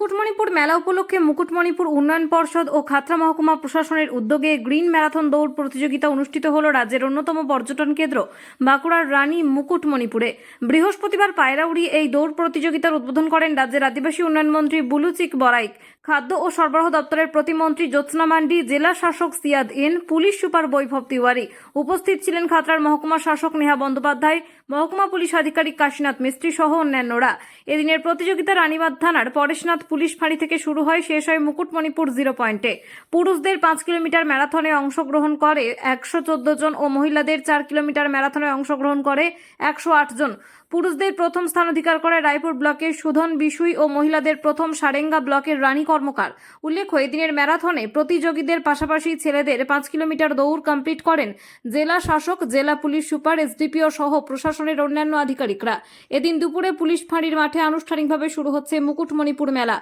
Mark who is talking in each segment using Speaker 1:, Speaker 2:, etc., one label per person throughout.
Speaker 1: মুকুটমণিপুর মেলা উপলক্ষে মুকুটমণিপুর উন্নয়ন পর্ষদ ও খাতরা মহকুমা প্রশাসনের উদ্যোগে গ্রিন ম্যারাথন দৌড় প্রতিযোগিতা অনুষ্ঠিত হল রাজ্যের অন্যতম পর্যটন কেন্দ্র বাঁকুড়ার রানী মুকুটমণিপুরে। বৃহস্পতিবার পায়রাউড়ি এই দৌড় প্রতিযোগিতার উদ্বোধন করেন রাজ্যের আদিবাসী উন্নয়ন মন্ত্রী বুলুচিক বরাইক। খাদ্য ও সরবরাহ দপ্তরের প্রতিমন্ত্রী জ্যোৎস্না মান্ডি, জেলা শাসক Siyad N, police super Vaibhav Tiwari. উপস্থিত ছিলেন খাতড়ার মহকুমা শাসক নেহা বন্দ্যোপাধ্যায়, মহকুমা পুলিশ আধিকারিক কাশীনাথ মিস্ত্রি সহ অন্যান্যরা। এদিনের প্রতিযোগিতা রানীবাদ থানার পরেশনাথ পুলিশ ফাঁড়ি থেকে শুরু হয়, শেষ হয় মুকুটমণিপুর জিরো পয়েন্টে। পুরুষদের পাঁচ কিলোমিটার ম্যারাথনে অংশগ্রহণ করে একশো চোদ্দ জন ও মহিলাদের চার কিলোমিটার ম্যারাথনে অংশগ্রহণ করে একশো আট জন। পুরুষদের প্রথম স্থান অধিকার করে রায়পুর ব্লকের সুধন, বিশুই ও মহিলাদের প্রথম সারেঙ্গা ব্লকের রানী কর্মকার। উল্লেখ্য, এদিনের ম্যারাথনে প্রতিযোগীদের পাশাপাশি ছেলেদের পাঁচ কিলোমিটার দৌড় কমপ্লিট করেন জেলা শাসক, জেলা পুলিশ সুপার এসডিপিও সহ প্রশাসনের অন্যান্য আধিকারিকরা। এদিন দুপুরে পুলিশ ফাঁড়ির মাঠে আনুষ্ঠানিকভাবে শুরু হচ্ছে মুকুটমণিপুর মেলা।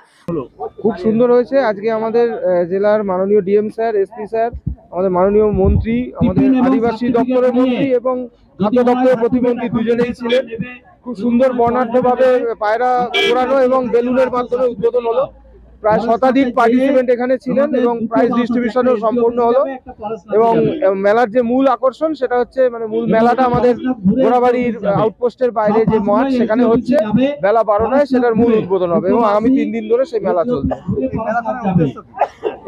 Speaker 2: খুব সুন্দর হয়েছে। আজকে আমাদের জেলার মাননীয় ডিএম স্যার, এসপি স্যার আমাদের মাননীয় মন্ত্রী আমাদের আদিবাসী দপ্তরের মন্ত্রী এবং খাদ্য দপ্তরের প্রতিমন্ত্রী দুজনেই ছিলেন। খুব সুন্দর বর্ণাঢ্যভাবে পায়রা ঘোরানো এবং বেলুনের মাধ্যমে উদ্বোধন হলো। প্রায় শতাধিক পার্টিসিপেন্ট এখানে ছিলেন এবং প্রাইজ ডিস্ট্রিবিউশনও সম্পূর্ণ হলো। এবং মেলার যে মূল আকর্ষণ সেটা হচ্ছে মানে মূল মেলাটা আমাদের ঘোড়াবাড়ির আউটপোস্টের বাইরে যে মাঠ সেখানে হচ্ছে বেলা বারোটায় সেটার মূল উদ্বোধন হবে এবং আগামী তিন দিন ধরে সেই মেলা চলবে।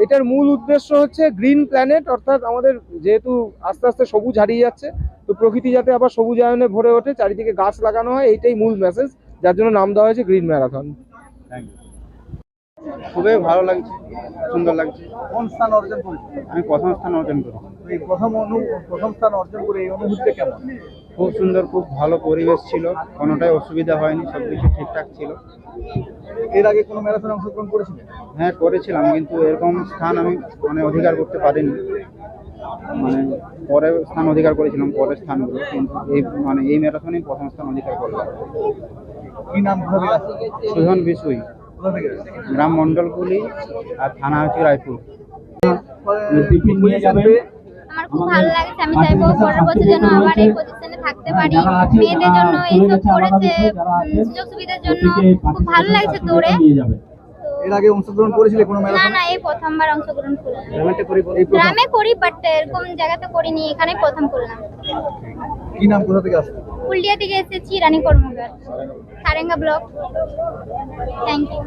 Speaker 2: এটার মূল উদ্দেশ্য হচ্ছে গ্রিন প্ল্যানেট অর্থাৎ আমাদের যেহেতু আস্তে আস্তে সবুজ হারিয়ে যাচ্ছে তো প্রকৃতি যাতে আবার সবুজায়নে ভরে ওঠে চারিদিকে গাছ লাগানো হয় এইটাই মূল মেসেজ যার জন্য নাম দেওয়া হয়েছে গ্রিন ম্যারাথন
Speaker 3: খুবই ভালো লাগছে সুন্দর লাগছে।
Speaker 4: কোন স্থান অর্জন করেছে
Speaker 3: আমি প্রথম স্থান অর্জন করি।
Speaker 4: এই প্রথম অনু প্রথম স্থান অর্জন করে এই অনুভূতিটা কেমন?
Speaker 3: খুব সুন্দর খুব ভালো পরিবেশ ছিল কোনোটাই অসুবিধা হয়নি সব কিছু ঠিকঠাক ছিল।
Speaker 4: এর আগে কোনো ম্যারাথনে অংশগ্রহণ করেছিলেন?
Speaker 3: হ্যাঁ করেছিলাম কিন্তু এরকম স্থান আমি মানে অধিকার করতে পারিনি। মানে পরে স্থান অধিকার করেছিলাম পরের স্থানগুলো কিন্তু এই মানে এই ম্যারাথনেই প্রথম স্থান অধিকার করলাম।
Speaker 4: কি নাম?
Speaker 3: সুধন বিশুই? গ্রাম মন্ডলগুলি আর থানা হচ্ছে রায়পুর।
Speaker 5: আমার খুব ভালো লাগছে আমি চাইব পরের বছর যেন আমার এই পজিশনে থাকতে পারি। মেয়েদের জন্য এইসব করেছে সুযোগ সুবিধার জন্য খুব ভালো লাগছে দৌড়ে।
Speaker 4: এর আগে অংশগ্রহণ করেছিলে কোনো
Speaker 5: না না এই প্রথমবার অংশগ্রহণ করলাম।
Speaker 4: এই প্রথম
Speaker 5: গ্রামে করি বাট এরকম জায়গাতে করিনি এখানে প্রথম করলাম।
Speaker 4: কি নাম কোথা থেকে আসছো?
Speaker 5: থেকে এসেছি Rani Karmakar Sarenga block. Thank you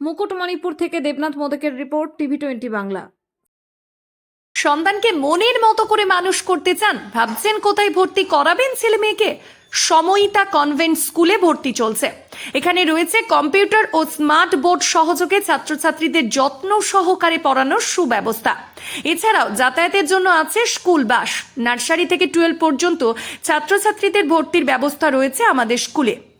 Speaker 1: Mukutmanipur থেকে দেবনাথ মোদকের রিপোর্ট টিভি টোয়েন্টি বাংলা।
Speaker 6: সন্তানকে মনের মতো করে মানুষ করতে চান, ভাবছেন কোথায় ভর্তি করাবেন ছেলে মেয়েকে? সময়িতা কনভেন্ট স্কুলে ভর্তি চলছে। এখানে রয়েছে কম্পিউটার ও স্মার্ট বোর্ড সহযোগে ছাত্রছাত্রীদের যত্ন সহকারে পড়ানোর সুব্যবস্থা। এছাড়াও যাতায়াতের জন্য আছে স্কুল বাস। নার্সারি থেকে টুয়েলভ পর্যন্ত ছাত্রছাত্রীদের ভর্তির ব্যবস্থা রয়েছে আমাদের স্কুলে।